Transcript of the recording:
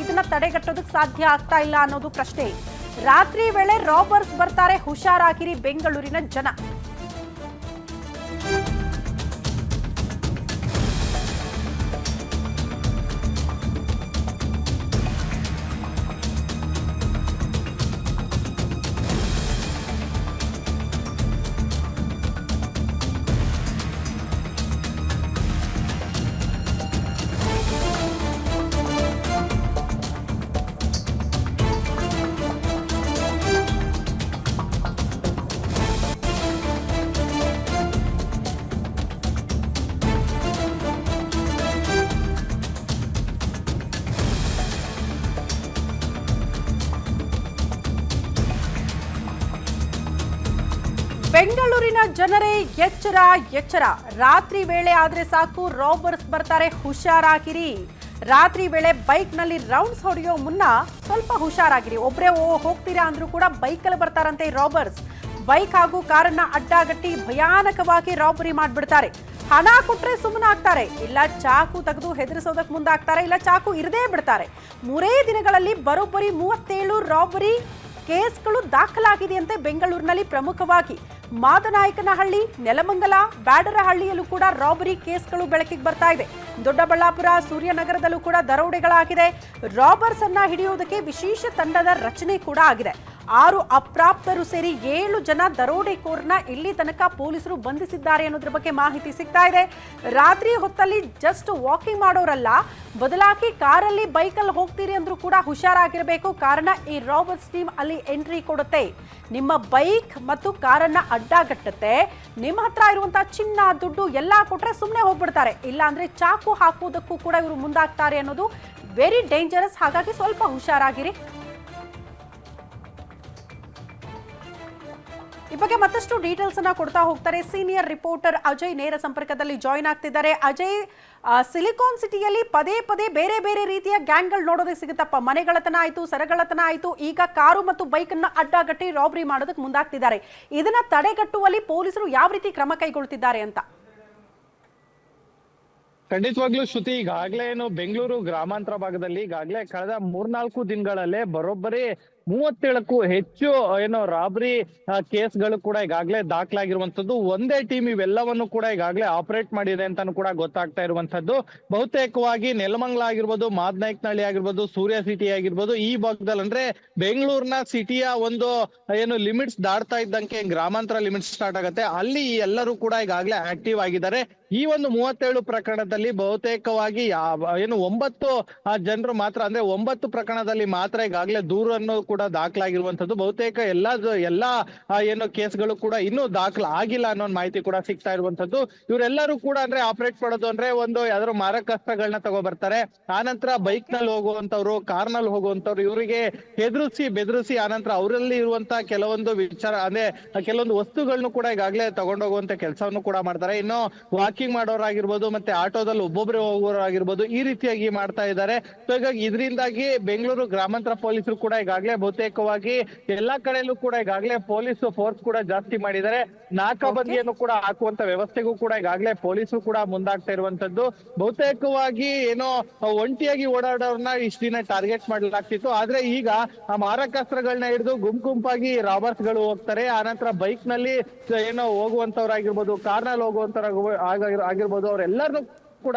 ಇದನ್ನ ತಡೆಗಟ್ಟೋದಕ್ಕೆ ಸಾಧ್ಯ ಆಗ್ತಾ ಇಲ್ಲ ಅನ್ನೋದು ಪ್ರಶ್ನೆ. ರಾತ್ರಿ ವೇಳೆ ರಾಬರ್ಸ್ ಬರ್ತಾರೆ ಹುಷಾರಾಗಿರಿ ಬೆಂಗಳೂರಿನ ಜನ. ಬೆಂಗಳೂರಿನ ಜನರೇ ಎಚ್ಚರ ಎಚ್ಚರ. ರಾತ್ರಿ ವೇಳೆ ಆದ್ರೆ ಸಾಕು ರಾಬರ್ಸ್ ಬರ್ತಾರೆ, ಹುಷಾರಾಗಿರಿ. ರಾತ್ರಿ ವೇಳೆ ಬೈಕ್ನಲ್ಲಿ ರೌಂಡ್ಸ್ ಹೊಡೆಯೋ ಮುನ್ನ ಸ್ವಲ್ಪ ಹುಷಾರಾಗಿರಿ. ಒಬ್ರೆ ಓ- ಹೋಗ್ತೀರಾ ಅಂದ್ರೂ ಕೂಡ ಬೈಕಲ್ಲಿ ಬರ್ತಾರಂತೆ ರಾಬರ್ಸ್ ಬೈಕ್ ಹಾಗೂ ಕಾರನ್ನ ಅಡ್ಡಗಟ್ಟಿ ಭಯಾನಕವಾಗಿ ರಾಬರಿ ಮಾಡ್ಬಿಡ್ತಾರೆ. ಹಣ ಕೊಟ್ರೆ ಸುಮ್ಮನಾಗ್ತಾರೆ ಇಲ್ಲ, ಚಾಕು ತೆಗೆದು ಹೆದರಿಸೋದಕ್ಕೆ ಮುಂದಾಗ್ತಾರೆ. ಇಲ್ಲ, ಚಾಕು ಇರದೇ ಬಿಡ್ತಾರೆ. ಮೂರೇ ದಿನಗಳಲ್ಲಿ ಬರೋಬ್ಬರಿ ಮೂವತ್ತೇಳು ರಾಬರಿ ಕೇಸ್ಗಳು ದಾಖಲಾಗಿದೆಯಂತೆ ಬೆಂಗಳೂರಿನಲ್ಲಿ ಪ್ರಮುಖವಾಗಿ. ಮಾದನಾಯಕನಹಳ್ಳಿ, ನೆಲಮಂಗಲ, ಬ್ಯಾಡರಹಳ್ಳಿಯಲ್ಲೂ ಕೂಡ ರಾಬರಿ ಕೇಸ್ಗಳು ಬೆಳಕಿಗೆ ಬರ್ತಾ ಇದೆ. ದೊಡ್ಡಬಳ್ಳಾಪುರ, ಸೂರ್ಯನಗರದಲ್ಲೂ ಕೂಡ ದರೋಡೆಗಳಾಗಿದೆ. ರಾಬರ್ಸ್ ಅನ್ನ ಹಿಡಿಯುವುದಕ್ಕೆ ವಿಶೇಷ ತಂಡದ ರಚನೆ ಕೂಡ ಆಗಿದೆ. ಆರು ಅಪ್ರಾಪ್ತರು ಸೇರಿ ಏಳು ಜನ ದರೋಡೆಕೋರ್ನ ಇಲ್ಲಿ ತನಕ ಪೊಲೀಸರು ಬಂಧಿಸಿದ್ದಾರೆ ಅನ್ನೋದ್ರ ಬಗ್ಗೆ ಮಾಹಿತಿ ಸಿಗ್ತಾ ಇದೆ. ರಾತ್ರಿ ಹೊತ್ತಲ್ಲಿ ಜಸ್ಟ್ ವಾಕಿಂಗ್ ಮಾಡೋರಲ್ಲ, ಬದಲಾಗಿ ಕಾರಲ್ಲಿ ಬೈಕಲ್ಲಿ ಹೋಗ್ತೀರಿ ಅಂದ್ರೂ ಕೂಡ ಹುಷಾರಾಗಿರಬೇಕು. ಕಾರಣ ಈ ರಾಬರ್ಸ್ ಟೀಮ್ ಅಲ್ಲಿ ಎಂಟ್ರಿ ಕೊಡುತ್ತೆ. ನಿಮ್ಮ ಬೈಕ್ ಮತ್ತು ಕಾರನ್ನ ಅಡ್ಡಗಟ್ಟುತ್ತೆ. ನಿಮ್ಮ ಹತ್ರ ಇರುವಂತಹ ಚಿನ್ನ, ದುಡ್ಡು ಎಲ್ಲ ಕೊಟ್ರೆ ಸುಮ್ಮನೆ ಹೋಗ್ಬಿಡ್ತಾರೆ. ಇಲ್ಲ ಅಂದ್ರೆ ಚಾಕು ಹಾಕುವುದಕ್ಕೂ ಕೂಡ ಇವರು ಮುಂದಾಗ್ತಾರೆ ಅನ್ನೋದು ವೆರಿ ಡೇಂಜರಸ್ ಹಾಗಾಗಿ ಸ್ವಲ್ಪ ಹುಷಾರಾಗಿರಿ. ಬಗ್ಗೆ ಮತ್ತಷ್ಟು ಡೀಟೇಲ್ಸ್ ಅನ್ನ ಕೊಡ್ತಾ ಹೋಗ್ತಾರೆ ಸೀನಿಯರ್ ರಿಪೋರ್ಟರ್ ಅಜಯ್. ನೇರ ಸಂಪರ್ಕದಲ್ಲಿ ಜಾಯಿನ್ ಆಗ್ತಿದ್ದಾರೆ. ಅಜಯ್ ಸಿಲಿಕಾನ್ ಸಿಟಿಯಲ್ಲಿ ಪದೇ ಪದೇ ಬೇರೆ ಬೇರೆ ರೀತಿಯ ಗ್ಯಾಂಗ್ಗಳು ನೋಡೋದಕ್ಕೆ ಸಿಗುತ್ತಪ್ಪ. ಮನೆಗಳತನ ಆಯಿತು, ಸರಗಳತನ ಆಯಿತು. ಈಗ ಕಾರು ಮತ್ತು ಬೈಕ್ ಅನ್ನ ಅಡ್ಡಗಟ್ಟಿ ರಾಬರಿ ಮಾಡೋದಕ್ಕೆ ಮುಂದಾಗ್ತಿದ್ದಾರೆ. ಇದನ್ನ ತಡೆಗಟ್ಟುವಲ್ಲಿ ಪೊಲೀಸರು ಯಾವ ರೀತಿ ಕ್ರಮ ಕೈಗೊಳ್ತಿದ್ದಾರೆ ಅಂತ? ಖಂಡಿತವಾಗ್ಲೂ ಶ್ರುತಿ, ಈಗಾಗಲೇ ಏನು ಬೆಂಗಳೂರು ಗ್ರಾಮಾಂತರ ಭಾಗದಲ್ಲಿ ಈಗಾಗಲೇ ಕಳೆದ ಮೂರ್ನಾಲ್ಕು ದಿನಗಳಲ್ಲೇ ಬರೋಬ್ಬರಿ ಮೂವತ್ತೇಳಕ್ಕೂ ಹೆಚ್ಚು ಏನೋ ರಾಬರಿ ಕೇಸ್ಗಳು ಕೂಡ ಈಗಾಗಲೇ ದಾಖಲಾಗಿರುವಂತದ್ದು ಒಂದೇ ಟೀಮ್ ಇವೆಲ್ಲವನ್ನು ಕೂಡ ಈಗಾಗಲೇ ಆಪರೇಟ್ ಮಾಡಿದೆ ಅಂತಾನು ಕೂಡ ಗೊತ್ತಾಗ್ತಾ ಇರುವಂತದ್ದು ಬಹುತೇಕವಾಗಿ ನೆಲಮಂಗ್ಲ ಆಗಿರ್ಬೋದು, ಮಾದನಾಯಕನಹಳ್ಳಿ ಆಗಿರ್ಬೋದು, ಸೂರ್ಯ ಸಿಟಿ ಆಗಿರ್ಬೋದು, ಈ ಭಾಗದಲ್ಲಿ ಅಂದ್ರೆ ಬೆಂಗಳೂರಿನ ಸಿಟಿಯ ಒಂದು ಏನು ಲಿಮಿಟ್ಸ್ ದಾಡ್ತಾ ಇದ್ದಂಗೆ ಗ್ರಾಮಾಂತರ ಲಿಮಿಟ್ಸ್ ಸ್ಟಾರ್ಟ್ ಆಗುತ್ತೆ. ಅಲ್ಲಿ ಎಲ್ಲರೂ ಕೂಡ ಈಗಾಗಲೇ ಆಕ್ಟಿವ್ ಆಗಿದ್ದಾರೆ. ಈ ಒಂದು ಮೂವತ್ತೇಳು ಪ್ರಕರಣದಲ್ಲಿ ಬಹುತೇಕವಾಗಿ ಏನು ಒಂಬತ್ತು ಜನರು ಮಾತ್ರ ಅಂದ್ರೆ ಒಂಬತ್ತು ಪ್ರಕರಣದಲ್ಲಿ ಮಾತ್ರ ಈಗಾಗಲೇ ದೂರನ್ನು ಕೂಡ ದಾಖಲಾಗಿರುವಂತದ್ದು. ಬಹುತೇಕ ಎಲ್ಲಾ ಎಲ್ಲಾ ಏನು ಕೇಸ್ಗಳು ಕೂಡ ಇನ್ನೂ ದಾಖಲ ಆಗಿಲ್ಲ ಅನ್ನೋ ಮಾಹಿತಿ ಕೂಡ ಸಿಗ್ತಾ ಇರುವಂತದ್ದು. ಇವರೆಲ್ಲರೂ ಕೂಡ ಅಂದ್ರೆ ಆಪರೇಟ್ ಮಾಡೋದು ಅಂದ್ರೆ ಒಂದು ಯಾವ್ದಾದ್ರು ಮಾರಕಾಸ್ತ್ರಗಳನ್ನ ತಗೋ ಬರ್ತಾರೆ ಆನಂತರ ಬೈಕ್ನಲ್ಲಿ ಹೋಗುವಂತವ್ರು ಕಾರ್ನಲ್ಲಿ ಹೋಗುವಂತವ್ರು ಇವರಿಗೆ ಹೆದರಿಸಿ ಬೆದರಿಸಿ ಆನಂತರ ಅವರಲ್ಲಿ ಇರುವಂತ ಕೆಲವೊಂದು ವಿಚಾರ, ಅಂದ್ರೆ ಕೆಲವೊಂದು ವಸ್ತುಗಳನ್ನು ಕೂಡ ಈಗಾಗಲೇ ತಗೊಂಡೋಗುವಂತ ಕೆಲಸವನ್ನು ಕೂಡ ಮಾಡ್ತಾರೆ. ಇನ್ನು ವಾಕಿಂಗ್ ಮಾಡೋರಾಗಿರ್ಬೋದು ಮತ್ತೆ ಆಟೋದಲ್ಲಿ ಒಬ್ಬೊಬ್ರು ಹೋಗೋರಾಗಿರ್ಬೋದು ಈ ರೀತಿಯಾಗಿ ಮಾಡ್ತಾ ಇದ್ದಾರೆ. ಸೊ, ಹೀಗಾಗಿ ಇದರಿಂದಾಗಿ ಬೆಂಗಳೂರು ಗ್ರಾಮಾಂತರ ಪೊಲೀಸರು ಕೂಡ ಈಗಾಗಲೇ ಬಹುತೇಕವಾಗಿ ಎಲ್ಲಾ ಕಡೆಯಲ್ಲೂ ಕೂಡ ಈಗಾಗಲೇ ಪೊಲೀಸ್ ಫೋರ್ಸ್ ಕೂಡ ಜಾಸ್ತಿ ಮಾಡಿದ್ದಾರೆ. ನಾಕಾಬಂದಿಯನ್ನು ಕೂಡ ಹಾಕುವಂತ ವ್ಯವಸ್ಥೆಗೂ ಕೂಡ ಈಗಾಗಲೇ ಪೊಲೀಸ್ ಕೂಡ ಮುಂದಾಗ್ತಾ ಇರುವಂತದ್ದು. ಬಹುತೇಕವಾಗಿ ಏನೋ ಒಂಟಿಯಾಗಿ ಓಡಾಡೋರ್ನ ಇಷ್ಟು ದಿನ ಟಾರ್ಗೆಟ್ ಮಾಡಲಾಗ್ತಿತ್ತು. ಆದ್ರೆ ಈಗ ಆ ಮಾರಕಾಸ್ತ್ರಗಳನ್ನ ಹಿಡಿದು ಗುಂಪು ಗುಂಪಾಗಿ ರಾಬರ್ಸ್ಗಳು ಹೋಗ್ತಾರೆ. ಆನಂತರ ಬೈಕ್ನಲ್ಲಿ ಏನೋ ಹೋಗುವಂತವ್ರಾಗಿರ್ಬೋದು ಕಾರ್ನಲ್ಲಿ ಹೋಗುವಂತವ್ರ ಆಗಿರ್ಬೋದು ಅವ್ರೆಲ್ಲರನ್ನು ಕೂಡ